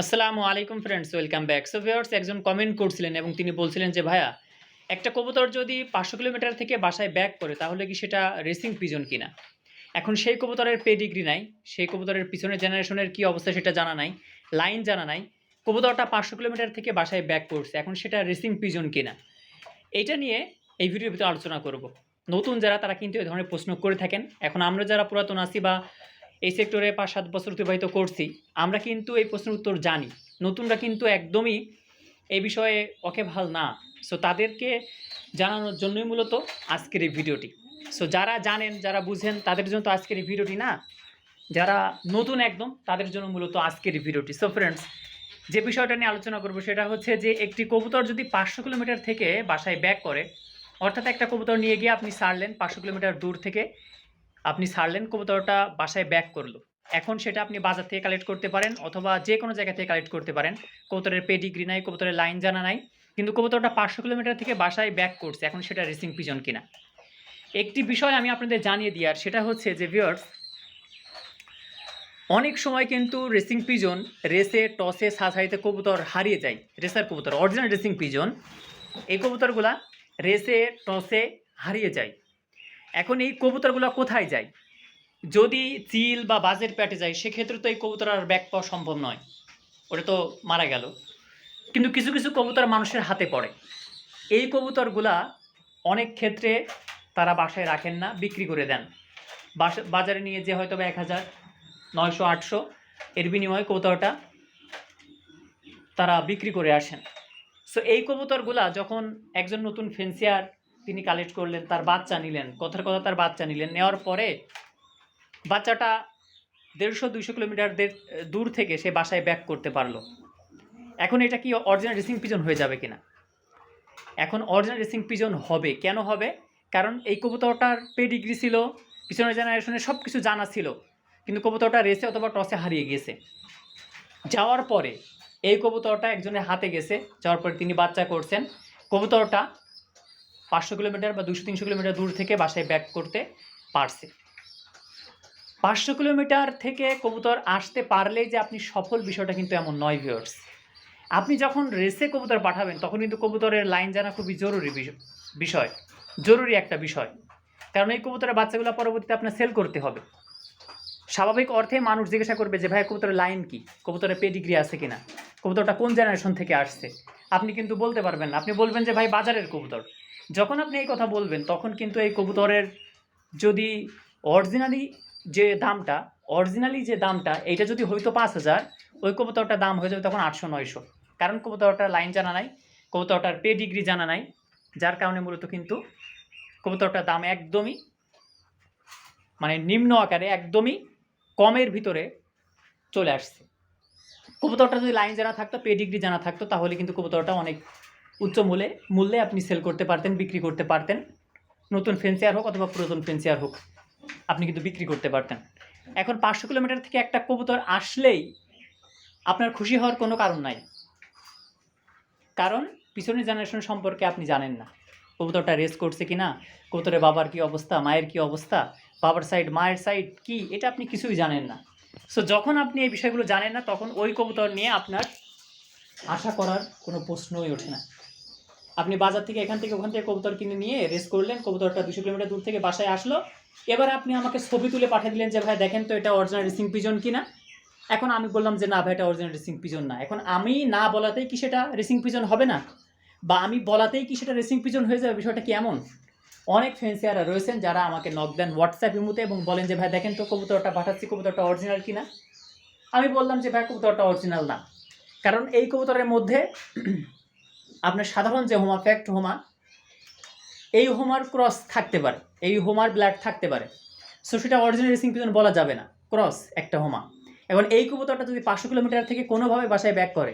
আসসালামু আলাইকুম friends welcome back so viewers একজন কমেন্ট করছিলেন এবং তিনি বলছিলেন যে, ভাইয়া, একটা কবুতর যদি পাঁচশো কিলোমিটার থেকে বাসায় ব্যাক করে, তাহলে কি সেটা রেসিং পিজন কিনা? এখন সেই কবুতরের পেডিগ্রি নাই, সেই কবুতরের পিছনের জেনারেশনের কি অবস্থা সেটা জানা নাই লাইন জানা নাই। কবুতরটা পাঁচশো কিলোমিটার থেকে বাসায় ব্যাক করছে, এখন সেটা রেসিং পিজন কিনা? এটা নিয়ে এই ভিডিওর ভিতরে আলোচনা করব। নতুন যারা, তারা কিন্তু এই ধরনের প্রশ্ন করে থাকেন। এখন আমরা যারা পুরাতন আছি বা এই সেক্টরে পাঁচ সাত বছর অতিবাহিত করছি। আমরা কিন্তু এই প্রশ্নের উত্তর জানি। নতুনরা কিন্তু একদমই এই বিষয়ে ওয়াকেবহাল না। সো তাদেরকে জানানোর জন্যই মূলত আজকের এই ভিডিওটি। সো যারা জানেন, যারা বুঝেন, তাদের জন্য তো আজকের এই ভিডিওটি না। যারা নতুন একদম, তাদের জন্য মূলত আজকের এই ভিডিওটি। সো ফ্রেন্ডস যে বিষয়টা নিয়ে আলোচনা করব সেটা হচ্ছে যে, একটি কবুতর যদি পাঁচশো কিলোমিটার থেকে বাসায় ব্যাক করে, অর্থাৎ একটা কবুতর নিয়ে গিয়ে আপনি সারলেন পাঁচশো কিলোমিটার দূর থেকে আপনি ছাড়লেন, কবুতরটা বাসায় ব্যাক করল। এখন সেটা আপনি বাজার থেকে কালেক্ট করতে পারেন অথবা যে কোনো জায়গা থেকে কালেক্ট করতে পারেন। কবুতরের পেডিগ্রি নাই, কবুতরের লাইন জানা নাই, কিন্তু কবুতরটা পাঁচশো কিলোমিটার থেকে বাসায় ব্যাক করছে। এখন সেটা রেসিং পিজন কিনা। একটি বিষয় আমি আপনাদের জানিয়ে দিই, আর সেটা হচ্ছে যে ভিউয়ার্স অনেক সময় কিন্তু রেসিং পিজন রেসে টসে সাসাইতে কবুতর হারিয়ে যায়। রেসার কবুতর অরিজিনাল রেসিং পিজন এই কবুতরগুলা রেসে টসে হারিয়ে যায়। এখন এই কবুতরগুলো কোথায় যায়? যদি চিল বা বাজের প্যাটে যায়, সেক্ষেত্রে তো এই কবুতর আর ব্যাক পাওয়া সম্ভব নয়। ওটা তো মারা গেল। কিন্তু কিছু কিছু কবুতর মানুষের হাতে পড়ে। এই কবুতরগুলা অনেক ক্ষেত্রে তারা বাসায় রাখেন না, বিক্রি করে দেন। বাজারে নিয়ে যে হয়তো বা এক হাজার, নয়শো, আটশো, এর বিনিময়ে কবুতরটা তারা বিক্রি করে আসেন। সো এই কবুতরগুলা যখন একজন নতুন ফেন্সিয়ার তিনি কালেক্ট করলেন, তার বাচ্চা নিলেন, কথার কথা তার বাচ্চা নিলেন, নেওয়ার পরে বাচ্চাটা দেড়শো দুইশো কিলোমিটার দূর থেকে সে বাসায় ব্যাক করতে পারল। এখন এটা কি অরিজিনাল রেসিং পিজন হয়ে যাবে কিনা? এখন অরিজিনাল রেসিং পিজন হবে, কেন হবে? কারণ এই কবুতরটার পেডিগ্রি ছিল, পিছনের জেনারেশনে সব কিছু জানা ছিল, কিন্তু কবুতরটা রেসে অথবা টসে হারিয়ে গেছে। যাওয়ার পরে এই কবুতরটা একজনের হাতে গেছে, যাওয়ার পরে তিনি বাচ্চা করছেন। কবুতরটা পাঁচশো কিলোমিটার বা দুশো তিনশো কিলোমিটার দূর থেকে বাসায় ব্যাক করতে পারছে। পাঁচশো কিলোমিটার থেকে কবুতর আসতে পারলেই যে আপনি সফল বিষয়টা কিন্তু এমন নয় ভিউয়ার্স আপনি যখন রেসে কবুতর পাঠাবেন, তখন কিন্তু কবুতরের লাইন জানা খুবই জরুরি বিষ- বিষয়। জরুরি একটা বিষয়। কারণ এই কবুতরের বাচ্চাগুলো পরবর্তীতে আপনার সেল করতে হবে। স্বাভাবিক অর্থে মানুষ জিজ্ঞাসা করবে যে, ভাই, কবুতরের লাইন কি? কবুতরের পেডিগ্রি আছে কিনা? কবুতরটা কোন জেনারেশন থেকে আসছে? আপনি কিন্তু বলতে পারবেন না। আপনি বলবেন যে, ভাই, বাজারের কবুতর। যখন আপনি এই কথা বলবেন, তখন কিন্তু এই কবুতরের যদি অরিজিনালি যে দামটা অরিজিনালি যে দামটা, এইটা যদি হইতো পাঁচ হাজার, ওই কবুতরটার দাম হয়ে যাবে তখন আটশো নয়শো। কারণ কবুতরটার লাইন জানা নাই, কবুতরটার পে ডিগ্রি জানা নাই, যার কারণে মূলত কিন্তু কবুতরটার দাম একদমই মানে নিম্ন আকারে একদমই কমের ভিতরে চলে আসছে। কবুতরটা যদি লাইন জানা থাকতো পে ডিগ্রি জানা থাকতো, তাহলে কিন্তু কবুতরটা অনেক উচ্চ মূল্যে মূল্যে আপনি সেল করতে পারতেন, বিক্রি করতে পারতেন। নতুন ফেন্সিয়ার হোক অথবা পুরাতন ফেন্সিয়ার হোক, আপনি কিন্তু বিক্রি করতে পারতেন। এখন পাঁচশো কিলোমিটার থেকে একটা কবুতর আসলেই আপনার খুশি হওয়ার কোনো কারণ নাই। কারণ পিছনের জেনারেশন সম্পর্কে আপনি জানেন না। কবুতরটা রেস করছে কি না কবুতরের বাবার কি অবস্থা, মায়ের কি অবস্থা, বাবার সাইড মায়ের সাইড কি, এটা আপনি কিছুই জানেন না। সো যখন আপনি এই বিষয়গুলো জানেন না, তখন ওই কবুতর নিয়ে আপনার আশা করার কোনো প্রশ্নই ওঠে না। আপনি বাজার থেকে এখান থেকে ওখান থেকে কবুতর কিনে নিয়ে রেস করলেন, কবুতরটা দুশো কিলোমিটার দূর থেকে বাসায় আসলো। এবার আপনি আমাকে ছবি তুলে পাঠিয়ে দিলেন যে, ভাই, দেখেন তো এটা অরিজিনাল রেসিং পিজন কিনা? এখন আমি বললাম যে, না, ভাই, এটা অরিজিনাল রেসিং পিজন না। এখন আমি না বলাতেই কি সেটা রেসিং পিজন হবে না? বা আমি বলাতেই কি সেটা রেসিং পিজন হয়ে যাবে? বিষয়টা কি এমন? অনেক ফ্যান্সিয়ারা রয়েছেন যারা আমাকে নক দেন হোয়াটসঅ্যাপ ইমুতে এবং বলেন যে, ভাই, দেখেন তো কবুতরটা পাঠাচ্ছি, কবুতরটা অরিজিনাল কিনা? আমি বললাম যে, ভাই, কবুতরটা অরিজিনাল না। কারণ এই কবুতরের মধ্যে আপনার সাধারণ যে হোমা ফ্যাক্ট হোমা এই হোমার ক্রস থাকতে পারে, এই হোমার ব্লাড থাকতে পারে। সো সেটা অরিজিনাল রেসিং পিজন বলা যাবে না। ক্রস একটা হোমা এখন এই কবুতরটা যদি পাঁচশো কিলোমিটার থেকে কোনোভাবে বাসায় ব্যাক করে,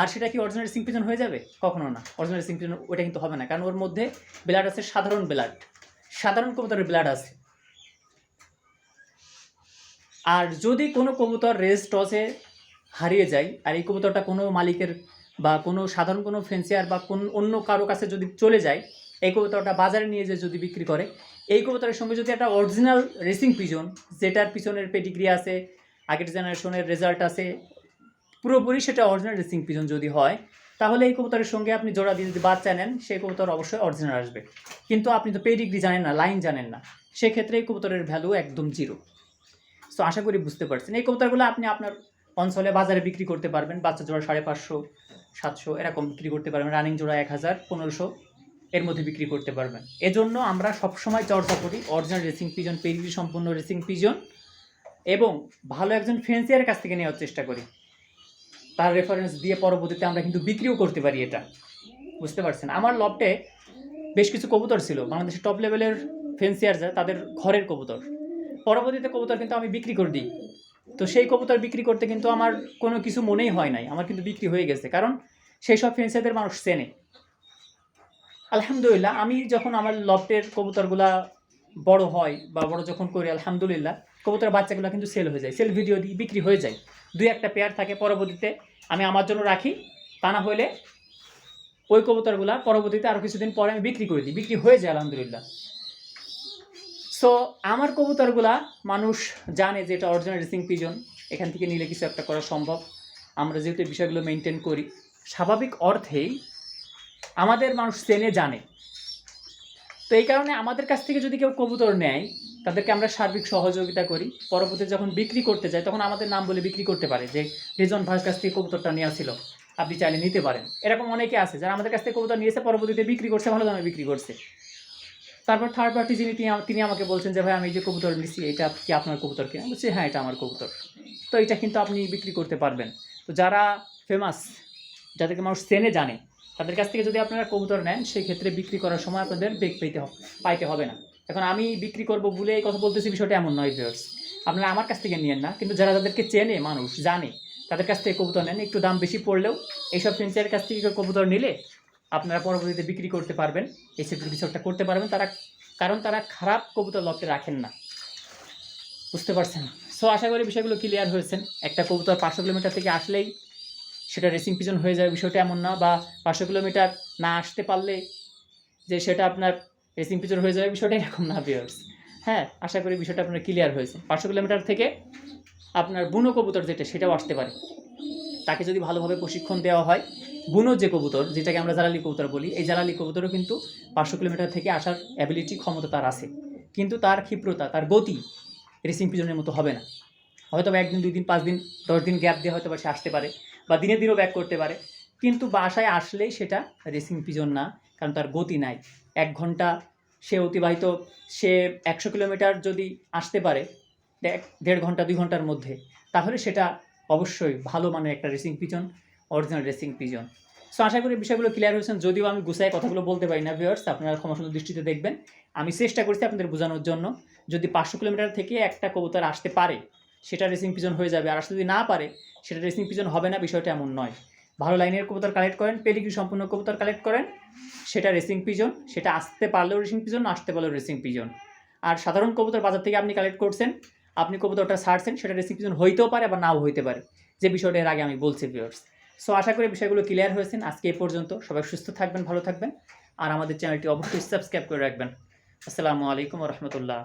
আর সেটা কি অরিজিনাল রেসিং পিজন হয়ে যাবে? কখনো না। অরিজিনাল রেসিং পিজন ওটা কিন্তু হবে না, কারণ ওর মধ্যে ব্লাড আছে, সাধারণ ব্লাড সাধারণ কবুতরের ব্লাড আছে। আর যদি কোনো কবুতর রেস টসে হারিয়ে যায়, আর এই কবুতরটা কোনো মালিকের বা কোনো সাধারণ কোনো ফেন্সিয়ার বা কোন অন্য কারও কাছে যদি চলে যায়, এই কবুতরটা বাজারে নিয়ে যে যদি বিক্রি করে, এই কবুতরের সঙ্গে যদি একটা অরিজিনাল রেসিং পিজন যেটার পিছনের পেডিগ্রি আছে, আগের জেনারেশনের রেজাল্ট আছে, পুরোপুরি সেটা অরিজিনাল রেসিং পিজন যদি হয়, তাহলে এই কবুতরের সঙ্গে আপনি জোড়া দিয়ে যদি বাচ্চা নেন, সেই কবুতর অবশ্যই অরিজিনাল আসবে। কিন্তু আপনি তো পেডিগ্রি জানেন না লাইন জানেন না, সেক্ষেত্রে এই কবুতরের ভ্যালু একদম জিরো সো আশা করি বুঝতে পারছেন। এই কবুতরগুলো আপনি আপনার অঞ্চলে বাজারে বিক্রি করতে পারবেন। বাচ্চা জোড়া সাড়ে পাঁচশো, সাতশো, এরকম বিক্রি করতে পারবেন। রানিং জোড়া এক হাজার, পনেরোশো এর মধ্যে বিক্রি করতে পারবেন। এজন্য আমরা সবসময় চর্চা করি অরিজিনাল রেসিং পিজন পেডিগ্রি সম্পূর্ণ রেসিং পিজন এবং ভালো একজন ফেন্সিয়ারের কাছ থেকে নেওয়ার চেষ্টা করি। তার রেফারেন্স দিয়ে পরবর্তীতে আমরা কিন্তু বিক্রিও করতে পারি এটা। বুঝতে পারছেন? আমার লবটে বেশ কিছু কবুতর ছিল। বাংলাদেশের টপ লেভেলের ফেন্সিয়ার যা তাদের ঘরের কবুতর। পরবর্তীতে কবুতর কিন্তু আমি বিক্রি করে দিই। তো সেই কবুতর বিক্রি করতে কিন্তু আমার কোনো কিছু মনেই হয় নাই। আমার কিন্তু বিক্রি হয়ে গেছে, কারণ সেই সব ফেন্সিয়ারদের মানুষ চেনে। আলহামদুলিল্লাহ, আমি যখন আমার লফটের কবুতরগুলা বড় হয় বা বড় যখন করি, আলহামদুলিল্লাহ কবুতর বাচ্চাগুলো কিন্তু সেল হয়ে যায় সেল ভিডিও দিয়ে বিক্রি হয়ে যায়। দুই একটা পেয়ার থাকে পরবর্তীতে, আমি আমার জন্য রাখি, তা না হলে ওই কবুতরগুলা পরবর্তীতে আরও কিছুদিন পরে আমি বিক্রি করে দিই, বিক্রি হয়ে যায়, আলহামদুলিল্লাহ। সো আমার কবুতরগুলা মানুষ জানে যে এটা অরিজিনাল রেসিং পিজন এখান থেকে নিলে কিছু একটা করা সম্ভব। আমরা যেহেতু বিষয়গুলো মেনটেন করি, স্বাভাবিক অর্থেই আমাদের মানুষ চেনে, জানে। তো এই কারণে আমাদের কাছ থেকে যদি কেউ কবুতর নেয়, তাদেরকে আমরা সার্বিক সহযোগিতা করি। পরবর্তীতে যখন বিক্রি করতে যাই তখন আমাদের নাম বলে বিক্রি করতে পারে যে, রেজন ভাইয়ের কাছ থেকে কবুতরটা নেওয়া ছিল। আপনি চাইলে নিতে পারেন। এরকম অনেকে আছে, যারা আমাদের কাছ থেকে কবুতর নিয়েছে, পরবর্তীতে বিক্রি করছে, ভালো দামে বিক্রি করছে। তারপর থার্ড পার্টি যিনি তিনি আমাকে বলছেন যে, ভাই, আমি যে কবুতর নিচ্ছি এটা কি আপনার কবুতর কিনা? বলছি হ্যাঁ এটা আমার কবুতর। তো এটা কিন্তু আপনি বিক্রি করতে পারবেন। তো যারা ফেমাস যাদেরকে মানুষ চেনে, জানে, তাদের কাছ থেকে যদি আপনারা কবুতর নেন সেই ক্ষেত্রে বিক্রি করার সময় আপনাদের বেগ পেতে পাইতে হবে না। এখন আমি বিক্রি করব বলে এই কথা বলতেছি, বিষয়টা এমন নয় ভিউয়ার্স আপনারা আমার কাছ থেকে নিয়েন না, কিন্তু যারা তাদেরকে চেনে, মানুষ, জানে, তাদের কাছ থেকে কবুতর নেন, একটু দাম বেশি পড়লেও এইসব ফেন্সিয়ার কাছ থেকে কবুতর নিলে আপনারা পরবর্তীতে বিক্রি করতে পারবেন, এই কিছু একটা করতে পারবেন। তারা, কারণ তারা খারাপ কবুতর লটে রাখেন না। বুঝতে পারছেন? সো আশা করি বিষয়গুলো ক্লিয়ার হয়েছেন একটা কবুতর পাঁচশো কিলোমিটার থেকে আসলেই সেটা রেসিং পিজন হয়ে যাবে, বিষয়টা এমন না। বা পাঁচশো কিলোমিটার না আসতে পারলে যে সেটা আপনার রেসিং পিজন হয়ে যাবে, বিষয়টা এরকম না বিয়ার্স হ্যাঁ আশা করি বিষয়টা আপনার ক্লিয়ার হয়েছে। পাঁচশো কিলোমিটার থেকে আপনার বুনো কবুতর যেটা, সেটাও আসতে পারে। তাকে যদি ভালোভাবে প্রশিক্ষণ দেওয়া হয় বুনো যে কবুতর, যেটাকে আমরা জালালি কবুতর বলি, এই জালালি কবুতরও কিন্তু পাঁচশো কিলোমিটার থেকে আসার অ্যাবিলিটি ক্ষমতা তার আছে। কিন্তু তার ক্ষিপ্রতা, তার গতি রেসিং পিজনের মতো হবে না। হয়তো বা একদিন, দুই দিন, পাঁচ দিন, দশ দিন গ্যাপ দিয়ে হয়তো বা সে আসতে পারে বা দিনে দিনও ব্যাক করতে পারে। কিন্তু বাসায় আসলেই সেটা রেসিং পিজন না, কারণ তার গতি নাই। এক ঘণ্টা সে অতিবাহিত, সে একশো কিলোমিটার যদি আসতে পারে এক- দেড় ঘণ্টা, দুই ঘণ্টার মধ্যে, তাহলে সেটা অবশ্যই ভালো মানের একটা racing pigeon. Original racing pigeon so আশা করি বিষয়গুলো ক্লিয়ার হয়েছেন যদিও আমি গুছায় কথাগুলো বলতে পারি না ভিউয়ার্স আপনারা ক্ষমাসুন্দর দৃষ্টিতে দেখবেন। আমি চেষ্টা করছি আপনাদের বোঝানোর জন্য। যদি পাঁচশো কিলোমিটার থেকে একটা কবুতর আসতে পারে, সেটা রেসিং পিজন হয়ে যাবে। আর আসতে যদি না পারে, সেটা রেসিং পিজন হবে না, বিষয়টা এমন নয়। ভালো লাইনের কবুতর কালেক্ট করেন পেডিগ্রি সম্পূর্ণ কবুতর কালেক্ট করেন। সেটা রেসিং পিজন সেটা আসতে পারলেও রেসিং পিজন না আসতে পারলেও রেসিং পিজন আর সাধারণ কবুতর বাজার থেকে আপনি কালেক্ট করছেন, আপনি কবুতরটা ছাড়ছেন, সেটা রেসিং পিজন হইতেও পারে বা নাও হইতে পারে। যে বিষয়টা এর আগে আমি বলছি ভিউয়ার্স সো আশা করি বিষয়গুলো ক্লিয়ার হয়েছেন আজকে এ পর্যন্ত সবাই সুস্থ থাকবেন, ভালো থাকবেন। আর আমাদের চ্যানেলটি অবশ্যই সাবস্ক্রাইব করে রাখবেন। আসসালামু আলাইকুম রহমতুল্লাহ।